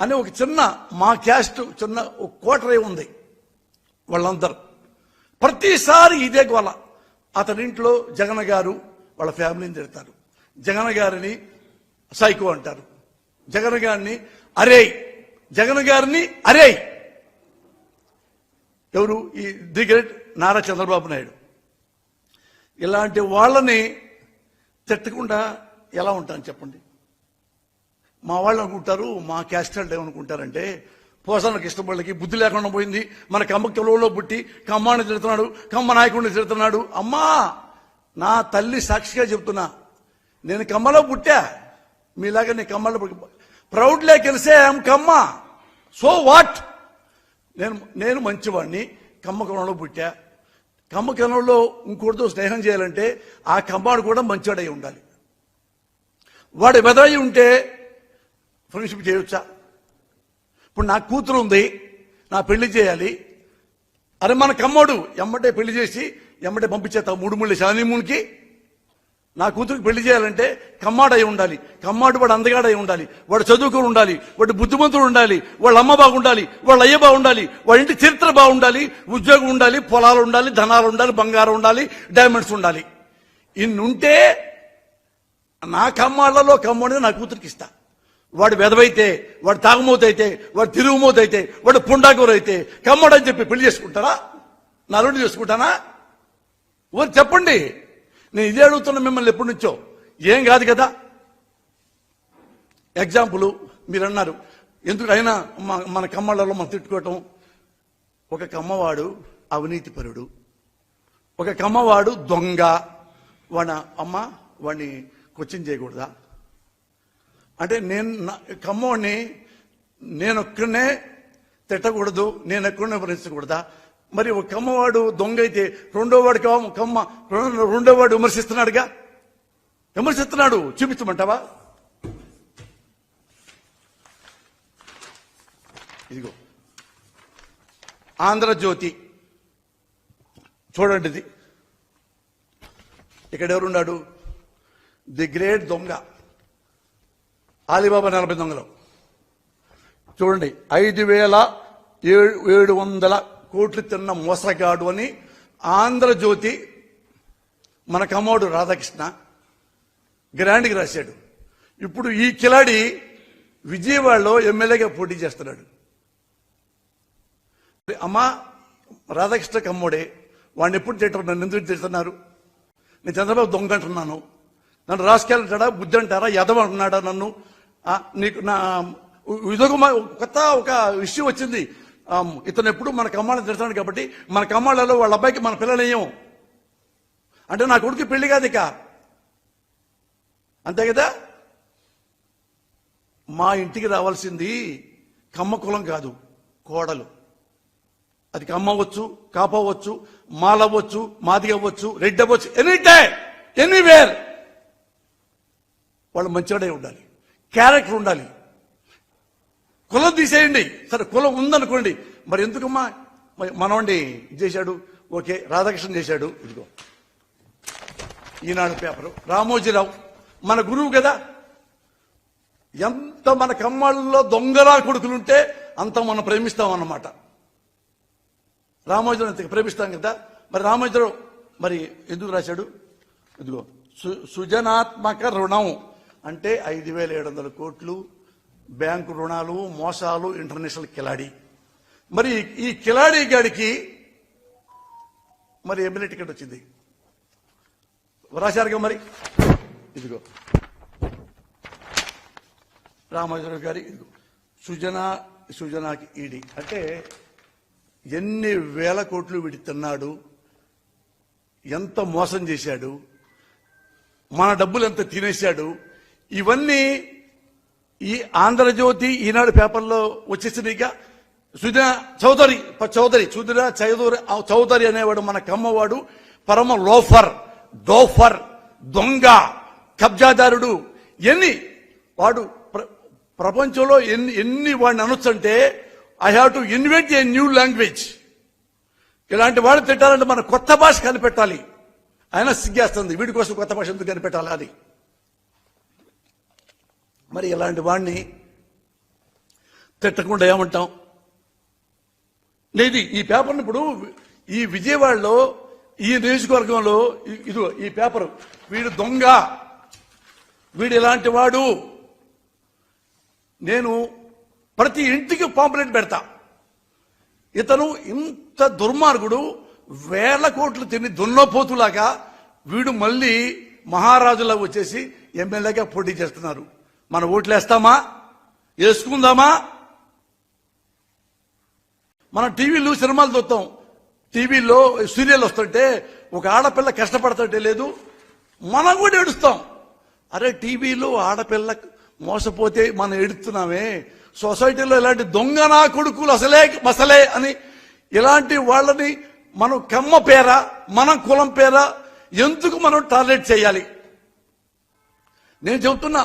అని ఒక చిన్న మా క్యాస్ట్ చిన్న ఒక కోటరే ఉంది వాళ్ళందరూ. ప్రతిసారి ఇదే గోల. అతని ఇంట్లో జగన్ గారు వాళ్ళ ఫ్యామిలీని తిడతారు. జగన్ గారిని సైకో అంటారు. జగన్ గారిని అరే. జగన్ గారిని అరే. ఎవరు? ఈ ది గ్రేట్ నారా చంద్రబాబు నాయుడు. ఇలాంటి వాళ్ళని తిట్టకుండా ఎలా ఉంటాను చెప్పండి? మా వాళ్ళు అనుకుంటారు మా క్యాస్ట్ వాళ్ళు ఏమనుకుంటారంటే పోసానికి ఇష్టపళ్ళకి బుద్ధి లేకుండా పోయింది. మన కమ్మ కిలోలో పుట్టి కమ్మాన్ని తిడుతున్నాడు కమ్మ నాయకుడిని తిడుతున్నాడు. అమ్మా నా తల్లి సాక్షిగా చెప్తున్నా నేను కమ్మలో పుట్టా. మీలాగా నేను కమ్మలో ప్రౌడ్ లే ఐఎమ్ కమ్మ. సో వాట్ నేను నేను మంచివాడిని కమ్మ కొనంలో పుట్టా. కమ్మ కొనంలో ఇంకోటితో స్నేహం చేయాలంటే ఆ కమ్మాడు కూడా మంచివాడై ఉండాలి. వాడు వెదవై ఉంటే ఫ్రెండ్షిప్ చేయొచ్చా? ఇప్పుడు నా కూతురు ఉంది నా పెళ్ళి చేయాలి. అరే మన కమ్మోడు ఎమ్మటే పెళ్ళి చేసి ఎమ్మటే పంపించేస్తావు మూడు మూడు శానిమూన్కి నా కూతురికి పెళ్ళి చేయాలంటే కమ్మాడై ఉండాలి. కమ్మాడు వాడు అందగాడై ఉండాలి. వాడు చదువుకుని ఉండాలి. వాడు బుద్ధిమంతుడు ఉండాలి. వాళ్ళ అమ్మ బాగుండాలి. వాళ్ళ అయ్య బాగుండాలి. వాళ్ళ ఇంటి చరిత్ర బాగుండాలి. ఉద్యోగం ఉండాలి. పొలాలు ఉండాలి. ధనాలు ఉండాలి. బంగారం ఉండాలి. డైమండ్స్ ఉండాలి. ఇన్నుంటే నా కమ్మాళ్ళలో కమ్మోడిని నా కూతురికి ఇస్తా. వాడు వెదవైతే వాడు తాగుమోత వాడు తిరుగుమోత వాడు పుండాకూరైతే కమ్మడని చెప్పి పెళ్ళి చేసుకుంటారా? నలుడు చేసుకుంటానా? ఊరు చెప్పండి. నేను ఇదే అడుగుతున్నా మిమ్మల్ని ఎప్పటి నుంచో. ఏం కాదు కదా. ఎగ్జాంపుల్ మీరు అన్నారు. ఎందుకైనా మన కమ్మళ్ళలో మనం తిట్టుకోవటం. ఒక కమ్మవాడు అవినీతిపరుడు. ఒక కమ్మవాడు దొంగ. వాడ అమ్మ వాడిని క్వశ్చన్ చేయకూడదా? అంటే నేను నా- కమ్మోడిని నేను తిట్టకూడదు నేను ఎక్కడనే విమర్శించకూడదా? మరి ఒక కమ్మవాడు దొంగ అయితే రెండో వాడు కమ్మ కమ్మ రెండో- రెండో వాడు విమర్శిస్తున్నాడుగా? విమర్శిస్తున్నాడు చూపించమంటావా? ఇదిగో. ఆంధ్రజ్యోతి. చూడండి ఇది ఇక్కడ ఎవరున్నాడు? ది గ్రేట్ దొంగ. ఆలిబాబా నలభై దొంగలు చూడండి ఐదు వేల ఏడు ఏడు వందల కోట్లు తిన్న మోసగాడు అని ఆంధ్రజ్యోతి మన కమోడు రాధాకృష్ణ గ్రాండ్కి రాశాడు. ఇప్పుడు ఈ కిలాడి విజయవాడలో ఎమ్మెల్యేగా పోటీ చేస్తున్నాడు. అమ్మా రాధాకృష్ణ కమ్మోడే వాడిని ఎప్పుడు తింటారు నన్ను ఎందుకు తిడుతున్నారు? నేను చంద్రబాబు దొంగ అంటున్నాను. నన్ను రాసుకెళ్తాడా బుద్ధి అంటారా యదవ అంటున్నాడా నన్ను? నీకు నా ఇదొక కొత్త ఒక విషయం వచ్చింది. ఇతను ఎప్పుడు మన కమ్మాళ్ళని తిడతాడు కాబట్టి మన కమ్మాళ్ళలో వాళ్ళ అబ్బాయికి మన పిల్లలేయం అంటే నా కొడుకు పెళ్ళి కాదు ఇక. అంతే కదా? మా ఇంటికి రావాల్సింది కమ్మ కులం కాదు కోడలు. అది కమ్మ అవ్వచ్చు కాప అవ్వచ్చు మాల అవ్వచ్చు మాది అవ్వచ్చు రెడ్డి అవ్వచ్చు ఎనీ టైం ఎనీవేర్. వాళ్ళు మంచివాడే ఉండాలి. క్యారెక్టర్ ఉండాలి. కులం తీసేయండి. సరే కులం ఉందనుకోండి. మరి ఎందుకమ్మా? మనవండి ఇది చేశాడు. ఓకే రాధాకృష్ణ చేశాడు. ఇదిగో. ఈనాడు పేపరు. రామోజీరావు. మన గురువు కదా. ఎంత మన కమ్మాళ్ళలో దొంగలా కొడుకులుంటే అంత మనం ప్రేమిస్తాం అన్నమాట రామోజీరావు ఇంతకు ప్రేమిస్తాం కదా. మరి రామోజీరావు మరి ఎందుకు రాశాడు? ఇదిగో సు- సృజనాత్మక రుణం. అంటే ఐదు వేల ఏడు వందల కోట్లు బ్యాంకు రుణాలు మోసాలు ఇంటర్నేషనల్ కిలాడి. మరి ఈ కిలాడి గాడికి మరి ఎమ్మెల్యే టికెట్ వచ్చింది. రాశారుగా మరి? ఇదిగో. రామోజీరావు గారి ఇదిగో. సుజన సుజనాకి ఈడి. అంటే ఎన్ని వేల కోట్లు వీడి తిన్నాడు ఎంత మోసం చేశాడు మన డబ్బులు ఎంత తినేశాడు ఇవన్నీ ఈ ఆంధ్రజ్యోతి ఈనాడు పేపర్లో వచ్చేసినాయిగా సుజన చౌదరి ప- చౌదరి సుధీర చౌదరి చౌదరి అనేవాడు మన కమ్మవాడు పరమ లోఫర్ దోఫర్ దొంగ కబ్జాదారుడు. ఎన్ని వాడు ప్ర- ప్రపంచంలో ఎన్ని ఎన్ని వాడిని అనొచ్చంటే I have to invent a new language ఇలాంటి వాడు తిట్టాలంటే మన కొత్త భాష కనిపెట్టాలి. ఆయన సిగ్గేస్తుంది. వీడి కోసం కొత్త భాష ఎందుకు కనిపెట్టాలి అది? మరి ఇలాంటి వాడిని తిట్టకుండా ఏమంటాం? లేదు ఈ పేపర్ని ఇప్పుడు ఈ విజయవాడలో ఈ నియోజకవర్గంలో ఇ- ఈ పేపర్ వీడు దొంగ. వీడు ఇలాంటి వాడు. నేను ప్రతి ఇంటికి పాంప్లెట్ పెడతా. ఇతను ఇంత దుర్మార్గుడు వేల కోట్లు తిని దున్నపోతులాగా వీడు మళ్ళీ మహారాజులా వచ్చేసి ఎమ్మెల్యేగా పోటీ చేస్తున్నారు. మన ఓట్లేస్తామా? వేసుకుందామా? మనం టీవీలో సినిమాలు చూస్తాం. టీవీలో సీరియల్ వస్తుంటే ఒక ఆడపిల్ల కష్టపడుతుంటే లేదు మనం కూడా ఏడుస్తాం. అరే టీవీలో ఆడపిల్ల మోసపోతే మనం ఎడుతున్నామే సొసైటీలో ఇలాంటి దొంగ నా కొడుకులు అసలే మసలే అని ఇలాంటి వాళ్ళని మనం కమ్మ పేర మనం కులం పేర ఎందుకు మనం టార్గెట్ చేయాలి? నేను చెబుతున్నా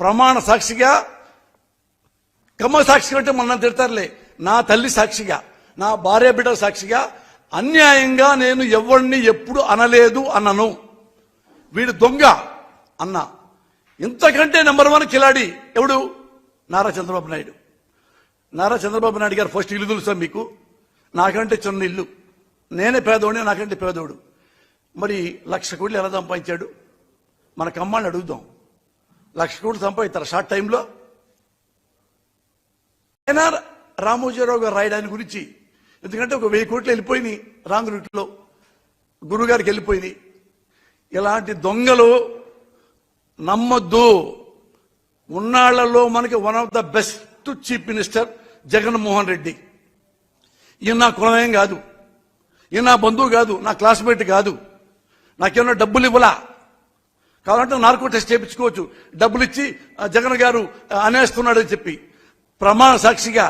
ప్రమాణ సాక్షిగా కమ్మ సాక్షిగా అంటే మన తిడతారులే. నా తల్లి సాక్షిగా నా భార్య బిడ్డ సాక్షిగా అన్యాయంగా నేను ఎవరిని ఎప్పుడు అనలేదు అన్నను. వీడు దొంగ అన్న. ఇంతకంటే నెంబర్ వన్ కిలాడి ఎవడు? నారా చంద్రబాబు నాయుడు. నారా చంద్రబాబు నాయుడు గారు ఫస్ట్ ఇల్లు తెలుసా మీకు? నాకంటే చిన్న ఇల్లు. నేనే పేదోడిని నాకంటే పేదోడు. మరి లక్ష కోట్లు ఎలా సంపాదించాడు? మన కమ్మాన్ని అడుగుదాం. లక్ష కోట్లు సంపాదిస్తారు షార్ట్ టైంలో? ఎన్ఆర్ రామోజీరావు గారు రాయడాని గురించి. ఎందుకంటే ఒక వెయ్యి కోట్లు వెళ్ళిపోయినాయి రాంగ్ రూట్లో. గురుగారికి వెళ్ళిపోయినాయి. ఇలాంటి దొంగలు నమ్మొద్దు. ఉన్నాళ్ళలో మనకి one of the best chief minister Jaganmohan Reddy. ఈయన నా కులమేం కాదు. ఈయన నా బంధువు కాదు. నా క్లాస్మేట్ కాదు. నాకేమన్నా డబ్బులు ఇవ్వలా? కావాలంటే నార్కో టెస్ట్ చేయించుకోవచ్చు. డబ్బులు ఇచ్చి జగన్ గారు అనేస్తున్నాడని చెప్పి. ప్రమాణ సాక్షిగా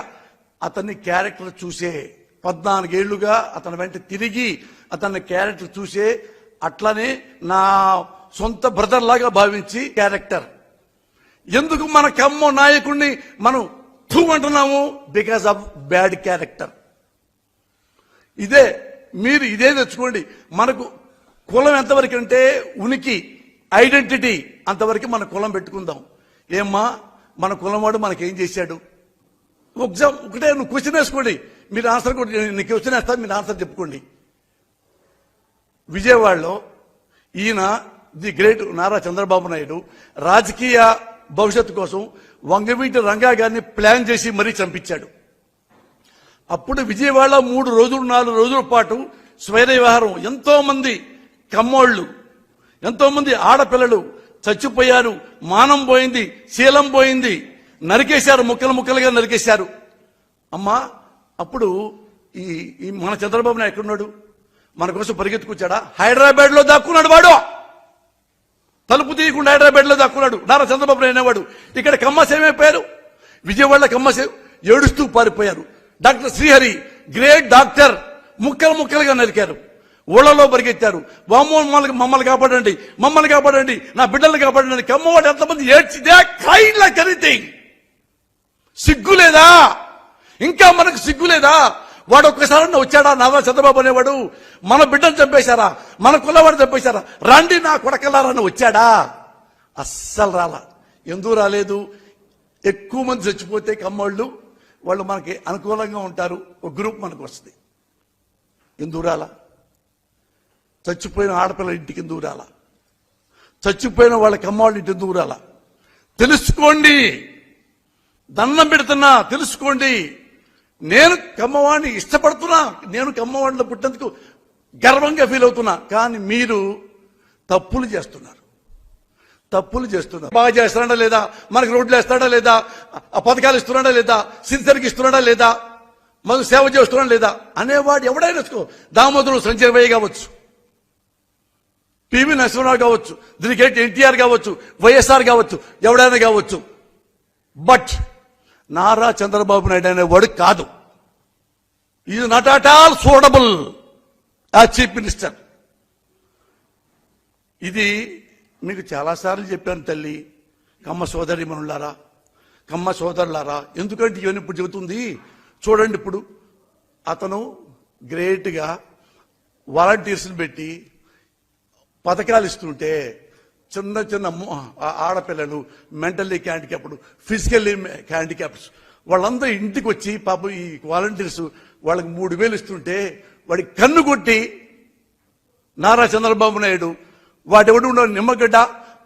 అతన్ని క్యారెక్టర్ చూసే పద్నాలుగేళ్ళుగా అతని వెంట తిరిగి అతని క్యారెక్టర్ చూసే అట్లనే నా సొంత బ్రదర్ లాగా భావించి క్యారెక్టర్. ఎందుకు మన కమ్మ నాయకుడిని మనం థూ అంటున్నాము? Because of bad character. ఇదే మీరు ఇదే తెచ్చుకోండి. మనకు కులం ఎంతవరకు అంటే ఉనికి. ఐడెంటిటీ అంతవరకు మన కులం పెట్టుకుందాం. ఏమ్మా మన కులం వాడు మనకేం చేశాడు? ఎగ్జామ్ ఒకటే నువ్వు క్వశ్చన్ వేసుకోండి. మీరు ఆన్సర్ కూడా నీకు క్వశ్చన్ వేస్తా మీరు ఆన్సర్ చెప్పుకోండి. విజయవాడలో ఈయన ది గ్రేట్ నారా చంద్రబాబు నాయుడు రాజకీయ భవిష్యత్తు కోసం వంగవీటి రంగా గారిని ప్లాన్ చేసి మరీ చంపించాడు. అప్పుడు విజయవాడ మూడు రోజులు నాలుగు రోజుల పాటు స్వైర వ్యవహారం ఎంతో మంది కమ్మోళ్ళు ఎంతోమంది ఆడపిల్లలు చచ్చిపోయారు మానం పోయింది శీలం పోయింది నరికేశారు ముక్కలు ముక్కలుగా నరికేశారు. అమ్మా అప్పుడు ఈ ఈ మన చంద్రబాబు నాయుడు ఎక్కడున్నాడు? మన కోసం పరిగెత్తుకొచ్చాడా? హైదరాబాద్లో దాక్కున్నాడు వాడు. తలుపు తీయకుండా హైదరాబాద్లో దాక్కున్నాడు. నారా చంద్రబాబు నాయుడు అనేవాడు. ఇక్కడ కమ్మస్ ఏమైపోయారు విజయవాడలో కమ్మస్ ఏడుస్తూ పారిపోయారు. డాక్టర్ శ్రీహరి గ్రేట్ డాక్టర్ ముక్కలు ముక్కలుగా నరికారు. ఊళ్ళలో పరిగెత్తారు. వామ్మో మమ్మల్ని మమ్మల్ని కాపాడండి. మమ్మల్ని కాపాడండి. నా బిడ్డల్ని కాపాడండి కమ్మవాడు ఎంతమంది ఏడ్చిదే క్రైడ్ లైక్ ఎనీథింగ్ సిగ్గు లేదా? ఇంకా మనకు సిగ్గు లేదా? వాడు ఒక్కసారి వచ్చాడా? నారా చంద్రబాబు అనేవాడు మన బిడ్డను చంపేశారా? మన కులవాడు చంపేశారా? రండి నా కొడకలారని వచ్చాడా? అస్సలు రాలా. ఎందుకు రాలేదు? ఎక్కువ మంది చచ్చిపోతే కమ్మోళ్ళు వాళ్ళు మనకి అనుకూలంగా ఉంటారు. ఒక గ్రూప్ మనకు వస్తుంది. ఎందుకు రాలా? చచ్చిపోయిన ఆడపిల్ల ఇంటికి దూరాల చచ్చిపోయిన వాళ్ళ కమ్మవాళ్ళ ఇంటి ఎందుకు తెలుసుకోండి. దండం పెడుతున్నా తెలుసుకోండి. నేను కమ్మవాడిని ఇష్టపడుతున్నా నేను కమ్మవాడిలో పుట్టినందుకు గర్వంగా ఫీల్ అవుతున్నా. కానీ మీరు తప్పులు చేస్తున్నారు. తప్పులు చేస్తున్నారు. బాగా చేస్తున్నాడా లేదా? మనకు రోడ్లు వేస్తాడా లేదా? ఆ పథకాలు ఇస్తున్నాడా లేదా? సిరిసరికి ఇస్తున్నాడా లేదా? మనకు సేవ చేస్తున్నాడా లేదా? అనేవాడు ఎవడైనా దామోదరుడు దామోదరం కావచ్చు. పివి నరసింహరావు కావచ్చు దీనికి ఎన్టీఆర్ కావచ్చు వైఎస్ఆర్ కావచ్చు ఎవడైనా కావచ్చు. బట్ నారా చంద్రబాబు నాయుడు అనేవాడు కాదు. Is not at all suitable a chief minister ఇది మీకు చాలాసార్లు చెప్పాను తల్లి కమ్మ సోదరి మనులారా కమ్మ సోదరులారా ఎందుకంటే ఇవన్నీ ఇప్పుడు చెబుతుంది. చూడండి ఇప్పుడు అతను గ్రేట్గా వాలంటీర్స్ని పెట్టి పథకాలు ఇస్తుంటే చిన్న చిన్న ఆడపిల్లలు మెంటల్లీ హ్యాండిక్యాప్డ్ ఫిజికల్లీ హ్యాండిక్యాప్డ్స్ వాళ్ళందరూ ఇంటికి వచ్చి పాపం ఈ వాలంటీర్స్ వాళ్ళకి మూడు వేలు ఇస్తుంటే వాడికి కన్ను కొట్టి నారా చంద్రబాబు నాయుడు వాడెవడు ఉండవు నిమ్మగడ్డ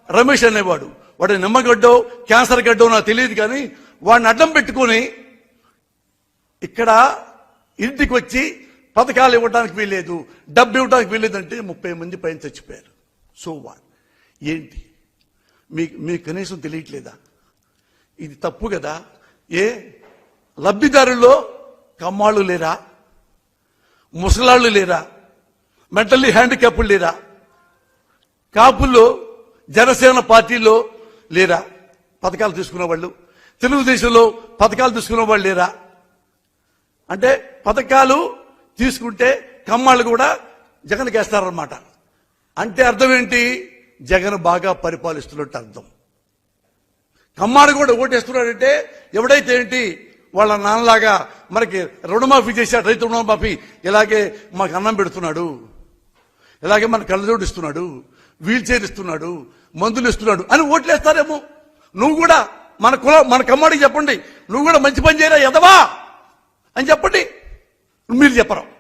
రమేష్ అనేవాడు. వాడు నిమ్మగడ్డో క్యాన్సర్ గడ్డో నాకు తెలియదు కానీ వాడిని అడ్డం పెట్టుకొని ఇక్కడ ఇంటికి వచ్చి పథకాలు ఇవ్వడానికి వీల్లేదు డబ్బు ఇవ్వడానికి వీల్లేదంటే ముప్పై మంది పైన చచ్చిపోయారు. సో వాట్ ఏంటి? మీకు మీకు కనీసం తెలియట్లేదా? ఇది తప్పు కదా? ఏ? లబ్ధిదారుల్లో కమ్మాళ్ళు లేరా? ముసలాళ్ళు లేరా? మెంటల్లీ హ్యాండిక్యాప్లు లేరా? కాపుల్లో జనసేన పార్టీలో లేరా? పథకాలు తీసుకున్న వాళ్ళు? తెలుగుదేశంలో పథకాలు తీసుకున్న వాళ్ళు లేరా? అంటే పథకాలు తీసుకుంటే కమ్మాళ్ళు కూడా జగన్ వేస్తారన్నమాట అంటే అర్థం ఏంటి? జగన్ బాగా పరిపాలిస్తున్నట్టు అర్థం. కమ్మాడు కూడా ఓటేస్తున్నాడంటే ఎవడైతే ఏంటి? వాళ్ళ నాన్నలాగా మనకి రుణమాఫీ చేశాడు రైతు రుణమాఫీ. ఇలాగే మాకు అన్నం పెడుతున్నాడు. ఇలాగే మన కళ్ళజోడు ఇస్తున్నాడు. వీల్ చైర్ ఇస్తున్నాడు. మందులు ఇస్తున్నాడు. అని ఓట్లేస్తారేమో. నువ్వు కూడా మన కుల మన కమ్మాడికి చెప్పండి. నువ్వు కూడా మంచి పని చేయరా ఎదవా అని చెప్పండి. మీరు చెప్పరు.